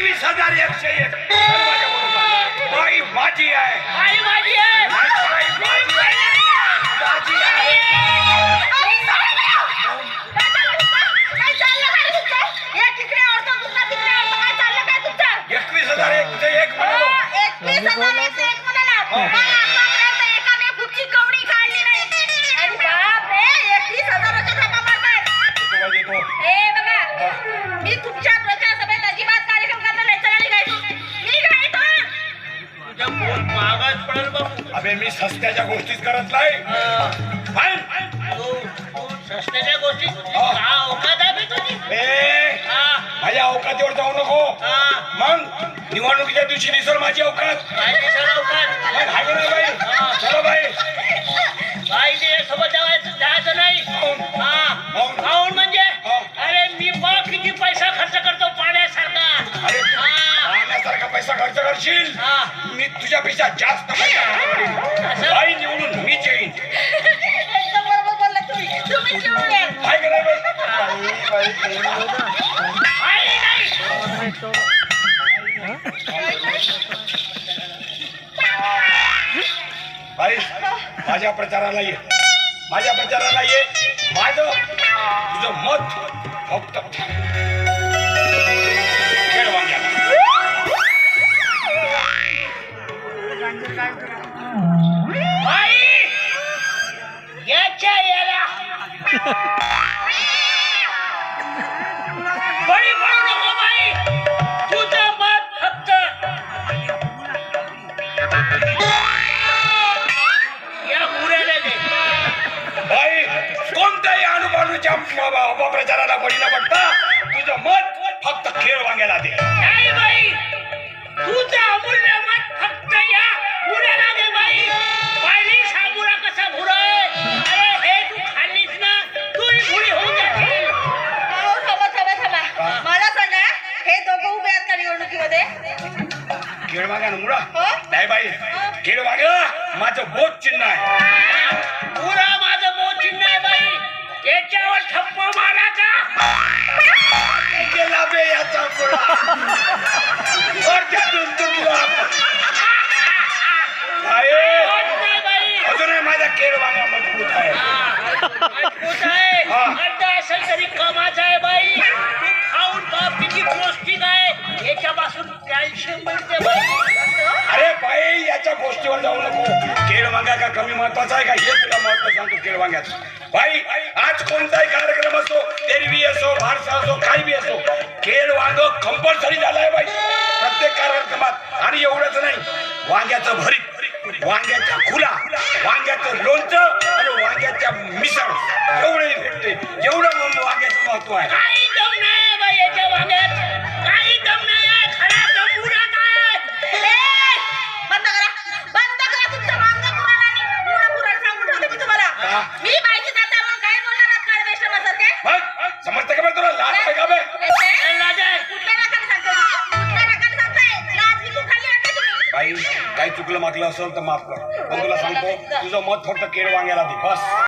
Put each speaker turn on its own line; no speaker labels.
एकवीस हजार एकशे एक. बाई माझी आहे. बाई माझी? एकवीस हजार एकशे एक म्हणालो.
अहो, एकवीस
अबे मी सस्त्याच्या गोष्टीच करत नाही.
सस्त्याच्या गोष्टी आहे तुझी.
माझ्या अवकातीवर जाऊ नको. मग निवडणुकीच्या दिवशी दिसल माझी अवकात
काय ते सर अवकात
मग हाय का नाही बाई? चलो बाई.
बाई ते सोबत जायचं नाही? हा?
काहून
म्हणजे. अरे मी किती पैसा खर्च करतो पाण्यासारखा. हा.
पाण्यासारखा पैसा खर्च करशील? तुझ्यापेक्षा जास्त. बाई निवडून मीच येईन
एकदम बरोबर बोलला तुम्ही. तुम्हीच निवडून या.
हाय का नाही बाई
आई नाही
बाई माझ्या प्रचाराला ये माझ्या प्रचाराला ये माझं तुझं मत फक्त
याच्या याला बळी पडू नको बाई तुझं मत फक्त या मुऱ्याला दे
बाई कोणत्याही अणुबाणूच्या अपप्रचाराला बळी न पडता तुझं मत फक्त खेळ वांग्याला दे. मुळा.
हो?
नाही बाई खेळ वांग माझं बोध चिन्ह आहे.
पुरा माझं मोचिन नाही बाई. याच्यावर ठप्प मारायचा
कमी महत्त्वाचा आहे का? हे तुला महत्त्व सांगतो खेळ वांग्यात बाई आज कोणताही कार्यक्रम असो एरवी असो भारसा असो काही बी असो खेळ वांग कंपल्सरी झालाय भाई. प्रत्येक कार्यक्रमात. आणि एवढंच नाही वांग्याचं भरीत वांग्याच्या खुला वांग्याचं लोणचं आणि वांग्याच्या मिसळ. एवढंही भेटते एवढं म्हणून वांग्याचं महत्त्व आहे. काही चुकलं मागलं असेल तर माफ कर. पण तुला सांगतो तुझं मत फक्त केळ वांग्याला दे बस.